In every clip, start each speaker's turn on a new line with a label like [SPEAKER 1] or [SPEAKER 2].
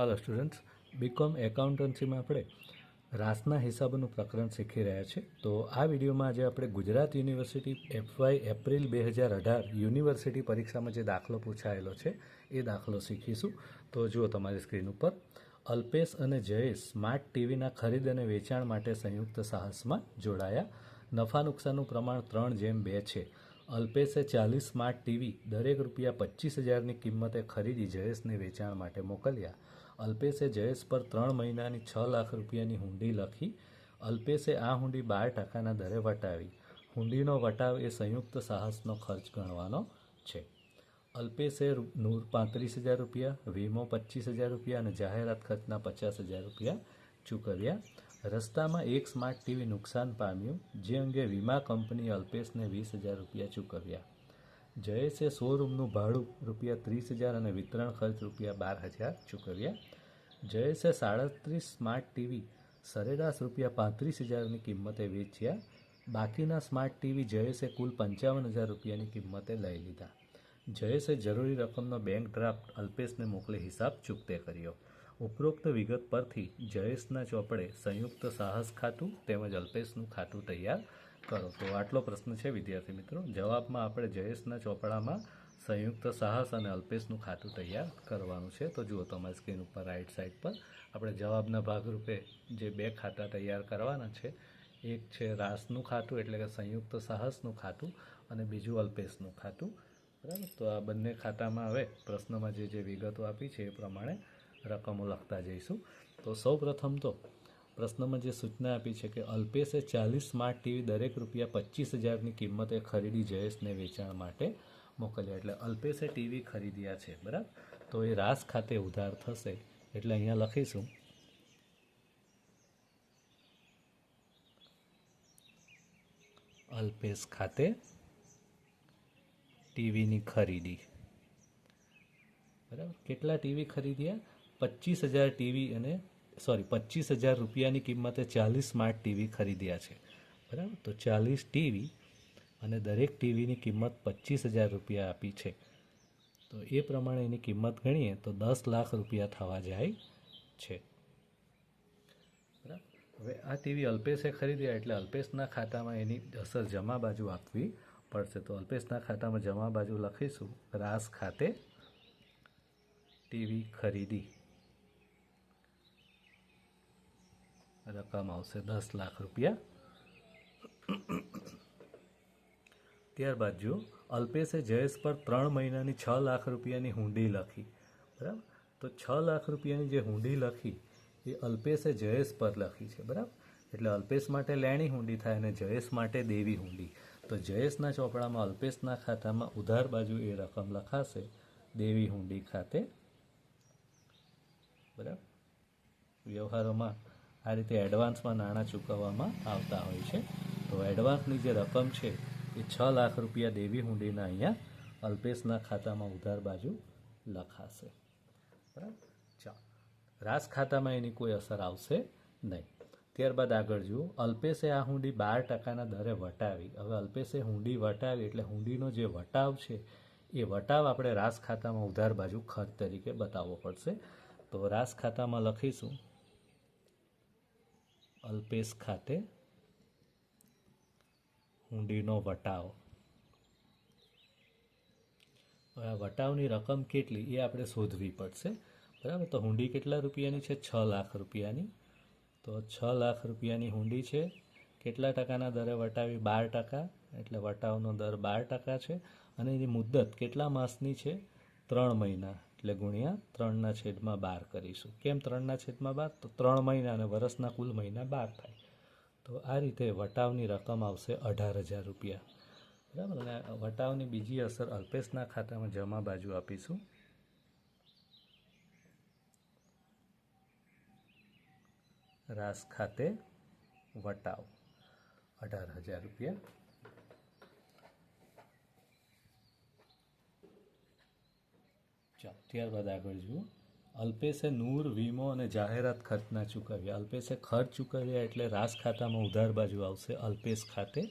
[SPEAKER 1] હાલો students BCom એકાઉન્ટન્સીમાં આપણે રાસના હિસાબોનું પ્રકરણ શીખી રહ્યા છે તો આ વિડીયોમાં આજે આપણે ગુજરાત યુનિવર્સિટી એફવાય એપ્રિલ બે હજાર અઢાર યુનિવર્સિટી પરીક્ષામાં જે દાખલો પૂછાયેલો છે, એ દાખલો શીખીશું. તો જુઓ તમારી સ્ક્રીન ઉપર. અલ્પેશ અને જયેશ સ્માર્ટ ટીવીના ખરીદ અને વેચાણ માટે સંયુક્ત સાહસમાં જોડાયા. નફા નુકસાનનું પ્રમાણ ત્રણ જેમ બે છે. અલ્પેશે ચાલીસ સ્માર્ટ ટીવી દરેક રૂપિયા પચીસ હજારની કિંમતે ખરીદી જયેશને વેચાણ માટે મોકલ્યા. અલ્પેશે જયેશ પર ત્રણ મહિનાની છ લાખ રૂપિયાની હુંડી લખી, અલ્પેશે આ હુંડી બાર ટકાના દરે વટાવી. હુંડીનો વટાવ એ સંયુક્ત સાહસનો ખર્ચ ગણવાનો છે. અલ્પેશે નૂર પાંત્રીસ હજાર રૂપિયા, વીમો પચીસ હજાર રૂપિયા અને જાહેરાત ખર્ચના પચાસ હજાર રૂપિયા ચૂકવ્યા. રસ્તામાં એક સ્માર્ટ ટીવી નુકસાન પામ્યું, જે અંગે વીમા કંપની અલ્પેશને વીસ હજાર રૂપિયા ચૂકવ્યા. જયેશે શોરૂમનું ભાડું રૂપિયા ત્રીસ હજાર અને વિતરણ ખર્ચ રૂપિયા બાર હજાર ચૂકવ્યા. જયેશે સાડત્રીસ સ્માર્ટ ટીવી. સરેરાશ રૂપિયા પાંત્રીસ હજારની કિંમતે વેચ્યા. બાકીના સ્માર્ટ ટીવી જયેશે કુલ પંચાવન હજાર રૂપિયાની કિંમતે લઈ લીધા. જયેશે જરૂરી રકમનો બેંક ડ્રાફ્ટ અલ્પેશને મોકલી હિસાબ ચૂકતે કર્યો. ઉપરોક્ત વિગત પરથી જયેશના ચોપડે સંયુક્ત સાહસ ખાતું તેમજ અલ્પેશનું ખાતું તૈયાર કરો. તો આટલો પ્રશ્ન છે, વિદ્યાર્થી મિત્રો. જવાબમાં આપણે જયેશના ચોપડામાં સંયુક્ત સાહસ અને અલ્પેશનું ખાતું તૈયાર કરવાનું છે. તો જુઓ તમારી સ્ક્રીન ઉપર રાઈટ સાઈડ પર આપણે જવાબના ભાગરૂપે જે બે ખાતા તૈયાર કરવાના છે, એક છે રાસનું ખાતું એટલે કે સંયુક્ત સાહસનું ખાતું અને બીજું અલ્પેશનું ખાતું. બરાબર? તો આ બંને ખાતામાં હવે પ્રશ્નમાં જે જે વિગતો આપી છે એ પ્રમાણે રકમો લખતા જઈશું. તો સૌ પ્રથમ તો પ્રશ્નમાં જે સૂચના આપી છે કે અલ્પેશે ચાલીસ સ્માર્ટ ટીવી દરેક રૂપિયા પચીસ હજારની કિંમતે ખરીદી જયેશને વેચાણ માટે મોકલ્યા એટલે અલ્પેશે ટીવી ખરીદ્યા છે, બરાબર? તો એ રાસ ખાતે ઉધાર થશે, એટલે અહીંયા લખીશું. અલ્પેશ ખાતે ટીવીની ખરીદી. બરાબર? કેટલા ટીવી ખરીદ્યા? પચીસ હજાર ટીવી અને, સોરી પચીસ હજાર રૂપિયાની કિંમતે ચાલીસ સ્માર્ટ ટીવી ખરીદ્યા છે. બરાબર? તો ચાલીસ ટીવી અને દરેક ટીવીની કિંમત પચીસ હજાર રૂપિયા આપી છે. તો એ પ્રમાણે એની કિંમત ગણીએ તો દસ લાખ રૂપિયા થવા જાય છે. હવે આ ટીવી અલ્પેશે ખરીદ્યા એટલે અલ્પેશના ખાતામાં એની અસર જમા બાજુ આપવી પડશે. તો અલ્પેશના ખાતામાં જમા બાજુ લખીશું, રાસ ખાતે ટીવી ખરીદી. રકમ આવશે દસ લાખ રૂપિયા. ત્યારબાદ જો અલ્પેશે જયેશ પર ત્રણ મહિનાની છ લાખ રૂપિયાની હુંડી લખી, બરાબર? તો છ લાખ રૂપિયાની જે હુંડી લખી, એ અલ્પેશે જયેશ પર લખી છે, બરાબર? એટલે અલ્પેશ માટે લેણી હુંડી થાય અને જયેશ માટે દેવી હુંડી. તો જયેશના ચોપડામાં, અલ્પેશના ખાતામાં ઉધાર બાજુ એ રકમ લખાશે, દેવી હુંડી ખાતે, બરાબર? વ્યવહારોમાં આ રીતે એડવાન્સમાં નાણાં ચૂકવવામાં આવતા હોય છે. તો એડવાન્સની જે રકમ છે એ છ લાખ રૂપિયા દેવી હુંડીના અહીંયા અલ્પેશના ખાતામાં ઉધાર બાજુ લખાશે. બરાબર? ચાલો. રાસ ખાતામાં એની કોઈ અસર આવશે નહીં. ત્યારબાદ આગળ જુઓ. અલ્પેશે આ હુંડી બાર ટકાના દરે વટાવી. હવે અલ્પેશે હુંડી વટાવી એટલે હુંડીનો જે વટાવ છે, એ વટાવ આપણે રાસ ખાતામાં ઉધાર બાજુ ખર્ચ તરીકે બતાવવો પડશે. તો રાસ ખાતામાં લખીશું. અલ્પેશ ખાતે હુંડીનો વટાવ. આ વટાવની રકમ કેટલી એ આપણે શોધવી પડશે. બરાબર? તો હુંડી કેટલા રૂપિયાની છે? છ લાખ રૂપિયાની. તો છ લાખ રૂપિયાની હુંડી છે. કેટલા ટકાના દરે વટાવી? બાર ટકા. એટલે વટાવનો દર બાર ટકા છે. અને એની મુદ્દત કેટલા માસની છે? ત્રણ મહિના. એટલે ગુણ્યા ત્રણના છેદમાં બાર કરીશું. કેમ ત્રણના છેદમાં બાર? તો ત્રણ મહિના અને વર્ષના કુલ મહિના બાર થાય. તો આ રીતે વટાવની રકમ આવશે અઢાર હજાર રૂપિયા. બરાબર? અને વટાવની બીજી અસર અલ્પેશના ખાતામાં જમા બાજુ આપીશું. રાસ ખાતે વટાવ, અઢાર હજાર રૂપિયા. ચાલો, ત્યારબાદ આગળ જુઓ. અલ્પેશે નૂર, વીમો અને જાહેરાત ખર્ચના ચૂકવ્યા. અલ્પેશે ખર્ચ ચૂકવ્યા એટલે રાસ ખાતામાં ઉધાર બાજુ આવશે અલ્પેશ ખાતે.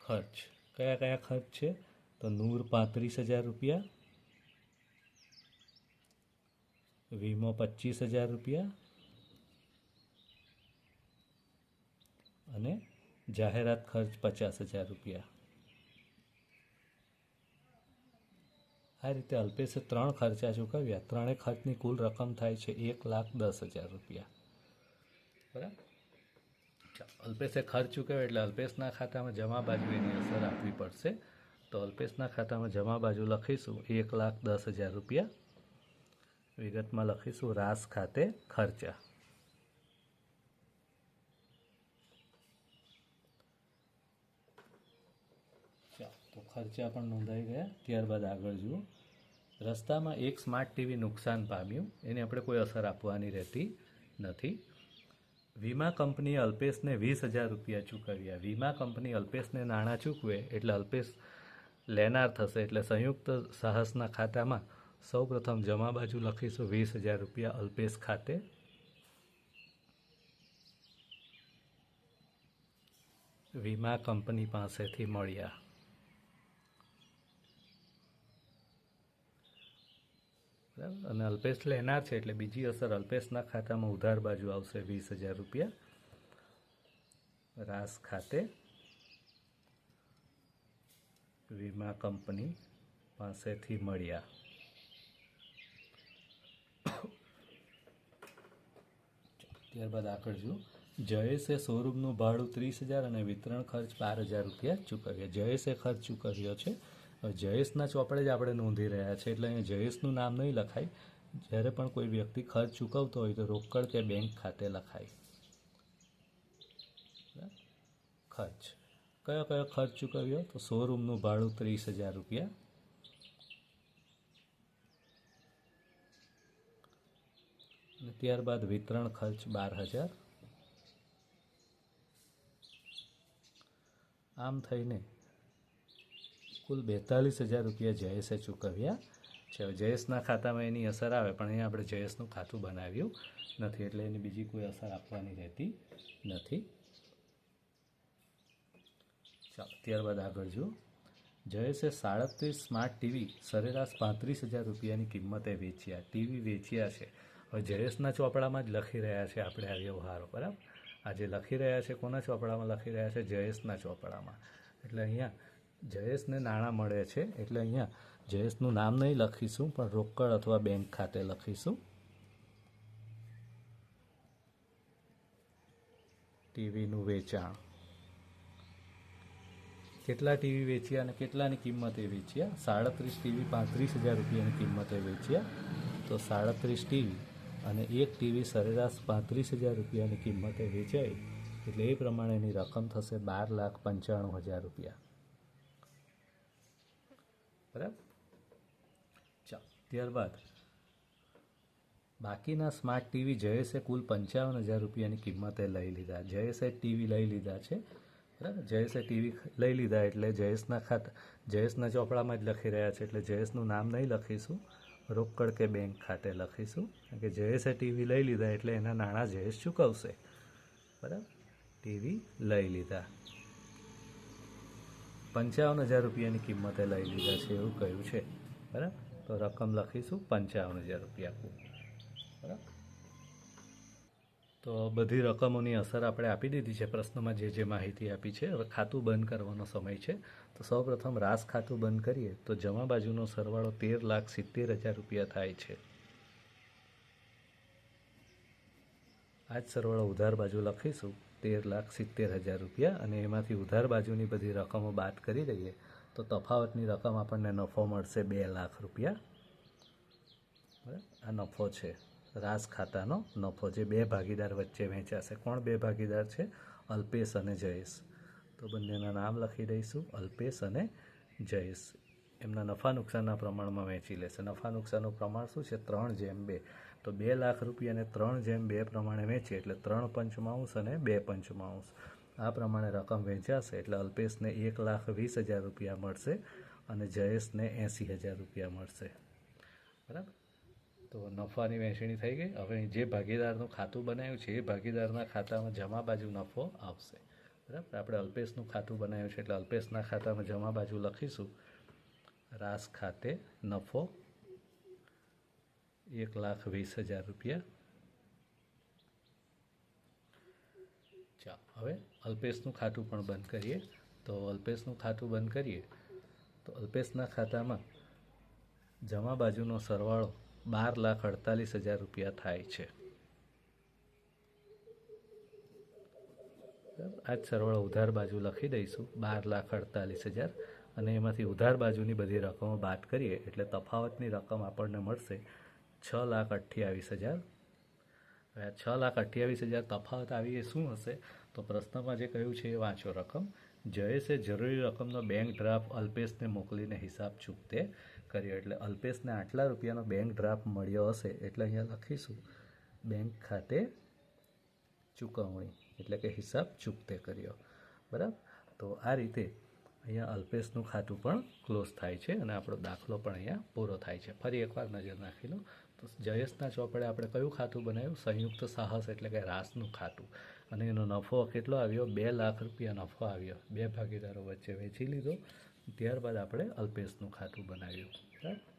[SPEAKER 1] ખર્ચ. કયા કયા ખર્ચ છે? તો નૂર પાંત્રીસ હજાર રૂપિયા, વીમો પચીસ હજાર રૂપિયા અને જાહેરાત ખર્ચ પચાસ હજાર રૂપિયા. આ રીતે અલ્પેશે ત્રણ ખર્ચા ચૂકવ્યા. ત્રણેય ખર્ચની કુલ રકમ થાય છે એક લાખ દસ હજાર રૂપિયા. બરાબર? અલ્પેશે ખર્ચ ચૂકવ્યો એટલે અલ્પેશના ખાતામાં જમા બાજુ એની અસર આપવી પડશે. તો અલ્પેશના ખાતામાં જમા બાજુ લખીશું. એક લાખ દસ હજાર રૂપિયા. વિગતમાં લખીશું. રાસ ખાતે ખર્ચા. તો ખર્ચા પણ નોંધાઈ ગયા. ત્યારબાદ આગળ જુઓ. રસ્તામાં એક સ્માર્ટ ટીવી નુકસાન પામ્યું. એને આપણે કોઈ અસર આપવાની રહેતી નથી. વીમા કંપનીએ અલ્પેશને વીસ હજાર રૂપિયા ચૂકવ્યા. વીમા કંપની અલ્પેશને નાણાં ચૂકવે એટલે અલ્પેશ લેનાર થશે એટલે સંયુક્ત સાહસના ખાતામાં સૌપ્રથમ જમા બાજુ લખીશું વીસ હજાર રૂપિયા અલ્પેશ ખાતે. વીમા કંપની પાસેથી મળ્યા. બરાબર અને અલ્પેશ લેનાર છે એટલે બીજી અસર અલ્પેશના ખાતામાં ઉધાર બાજુ આવશે વીસ હજાર રૂપિયા. રાસ ખાતે વીમા કંપની પાસેથી મળ્યા. ત્યારબાદ આગળ જુઓ. જયેશે શોરૂમનું ભાડું ત્રીસ હજાર અને વિતરણ ખર્ચ બાર હજાર રૂપિયા ચૂકવ્યા. જયેશે ખર્ચ ચૂકવ્યો છે જયેશના ચોપડે જ આપણે નોંધી રહ્યા છે. એટલે અહીંયા જયેશનું નામ નહીં લખાય. જ્યારે પણ કોઈ વ્યક્તિ ખર્ચ ચૂકવતો હોય તો રોકડ કે બેંક ખાતે લખાય? ખર્ચ. કયો કયો ખર્ચ ચૂકવ્યો? તો શોરૂમનું ભાડું ત્રીસ હજાર રૂપિયા. અને ત્યારબાદ વિતરણ ખર્ચ બાર હજાર. આમ થઈને કુલ બેતાલીસ હજાર રૂપિયા જયેશે ચૂકવ્યા. છે, જયેશના ખાતામાં એની અસર આવે, પણ અહીંયા આપણે જયેશનું ખાતું બનાવ્યું નથી, એટલે એની બીજી કોઈ અસર આપવાની રહેતી નથી. ચાલો, ત્યારબાદ આગળ જુઓ. જયેશે સાડત્રીસ સ્માર્ટ ટીવી, સરેરાશ પાંત્રીસ હજાર રૂપિયાની કિંમતે વેચ્યા. ટીવી વેચ્યા છે. હવે જયેશના ચોપડામાં જ લખી રહ્યા છે આપણે આ વ્યવહારો, બરાબર? આજે લખી રહ્યા છે, કોના ચોપડામાં લખી રહ્યા છે? જયેશના ચોપડામાં. એટલે અહીંયા જયેશને નાણાં મળે છે એટલે અહીંયા જયેશનું નામ નહીં લખીશું, પણ રોકડ અથવા બેંક ખાતે લખીશું. ટીવીનું વેચાણ. કેટલા ટીવી વેચ્યા અને કેટલાની કિંમતે વેચ્યા? સાડત્રીસ ટીવી પાંત્રીસ હજાર રૂપિયાની કિંમતે વેચ્યા. તો સાડત્રીસ ટીવી અને એક ટીવી સરેરાશ પાંત્રીસ હજાર રૂપિયાની કિંમતે વેચાય. એટલે એ પ્રમાણેની રકમ થશે બાર લાખ પંચાણું હજાર રૂપિયા. બરાબર? ચાલો, ત્યારબાદ બાકીના સ્માર્ટ ટીવી જયેશે કુલ પંચાવન હજાર રૂપિયાની કિંમતે લઈ લીધા. જયેશે ટીવી લઈ લીધા છે, બરાબર? જયેશે ટીવી લઈ લીધા એટલે જયેશના ખાતા જયેશના ચોપડામાં જ લખી રહ્યા છે એટલે જયેશનું નામ નહીં લખીશું. રોકડ કે બેંક ખાતે લખીશું. કારણ કે જયેશે ટીવી લઈ લીધા એટલે એના નાણાં જયેશ ચૂકવશે. બરાબર? ટીવી લઈ લીધા. પંચાવન હજાર રૂપિયાની કિંમતે લઈ લીધા છે એવું કહ્યું છે. બરાબર? તો રકમ લખીશું, પંચાવન હજાર રૂપિયા બરાબર? તો બધી રકમોની અસર આપણે આપી દીધી છે પ્રશ્નમાં જે જે માહિતી આપી છે. હવે ખાતું બંધ કરવાનો સમય છે. તો સૌપ્રથમ રાસ ખાતું બંધ કરીએ તો જમા બાજુનો સરવાળો તેર લાખ સિત્તેર હજાર રૂપિયા થાય છે. આ જ સરવાળો ઉધાર બાજુ લખીશું. તેર લાખ સિત્તેર હજાર રૂપિયા અને એમાંથી ઉધાર બાજુની બધી રકમો બાદ કરી દઈએ તો તફાવતની રકમ આપણને નફો મળશે બે લાખ રૂપિયા. આ નફો છે. રાસ ખાતાનો નફો જે બે ભાગીદાર વચ્ચે વહેંચાશે. કોણ બે ભાગીદાર છે? અલ્પેશ અને જયેશ. તો બંનેના નામ લખી દઈશું. અલ્પેશ અને જયેશ. એમના નફા નુકસાનના પ્રમાણમાં વહેંચી લેશે નફા નુકસાનનું પ્રમાણ શું છે? ત્રણ જેમ બે. તો બે લાખ રૂપિયાને ત્રણ જેમ બે પ્રમાણે વેચીએ એટલે ત્રણ પંચમાંશ અને બે પંચમાંશ આ પ્રમાણે રકમ વેચાશે એટલે અલ્પેશને એક લાખ વીસ હજાર રૂપિયા મળશે અને જયેશને એંસી હજાર રૂપિયા મળશે. બરાબર? તો નફાની વહેંચણી થઈ ગઈ. હવે જે ભાગીદારનું ખાતું બનાવ્યું છે, એ ભાગીદારના ખાતામાં જમા બાજુ નફો આવશે. બરાબર? આપણે અલ્પેશનું ખાતું બનાવ્યું છે એટલે અલ્પેશના ખાતામાં જમા બાજુ લખીશું. રાસ ખાતે નફો એક લાખ વીસ હજાર રૂપિયા. ચાલો, હવે અલ્પેશનું ખાતું પણ બંધ કરીએ. તો અલ્પેશનું ખાતું બંધ કરીએ. તો અલ્પેશના ખાતામાં જમા બાજુનો સરવાળો બાર લાખ અડતાલીસ હજાર રૂપિયા થાય છે? આ જ સરવાળો ઉધાર બાજુ લખી દઈશું. બાર લાખ અડતાલીસ હજાર. અને એમાંથી ઉધાર બાજુની બધી રકમો બાદ કરીએ એટલે તફાવતની રકમ આપણને મળશે છ લાખ અઠ્યાવીસ હજાર. હવે છ લાખ અઠ્યાવીસ હજાર તફાવત આવી એ શું હશે? તો પ્રશ્નમાં જે કહ્યું છે એ વાંચો રકમ. જયેશે જરૂરી રકમનો બેંક ડ્રાફ્ટ અલ્પેશને મોકલીને હિસાબ ચૂકતે કર્યો એટલે અલ્પેશને આટલા રૂપિયાનો બેંક ડ્રાફ્ટ મળ્યો હશે એટલે અહીંયા લખીશું. બેંક ખાતે ચૂકવણી એટલે કે હિસાબ ચૂકતે કર્યો. બરાબર? તો આ રીતે અહીંયા અલ્પેશનું ખાતું પણ ક્લોઝ થાય છે અને આપણો દાખલો પણ અહીંયા પૂરો થાય છે. ફરી એકવાર નજર નાખી લો. તો જયેશના ચોપડે આપણે કયું ખાતું બનાવ્યું? સંયુક્ત સાહસ એટલે કે રાસનું ખાતું. અને એનો નફો કેટલો આવ્યો? બે લાખ રૂપિયા નફો આવ્યો. બે ભાગીદારો વચ્ચે વેચી લીધો. ત્યારબાદ આપણે અલ્પેશનું ખાતું બનાવ્યું. બરાબર?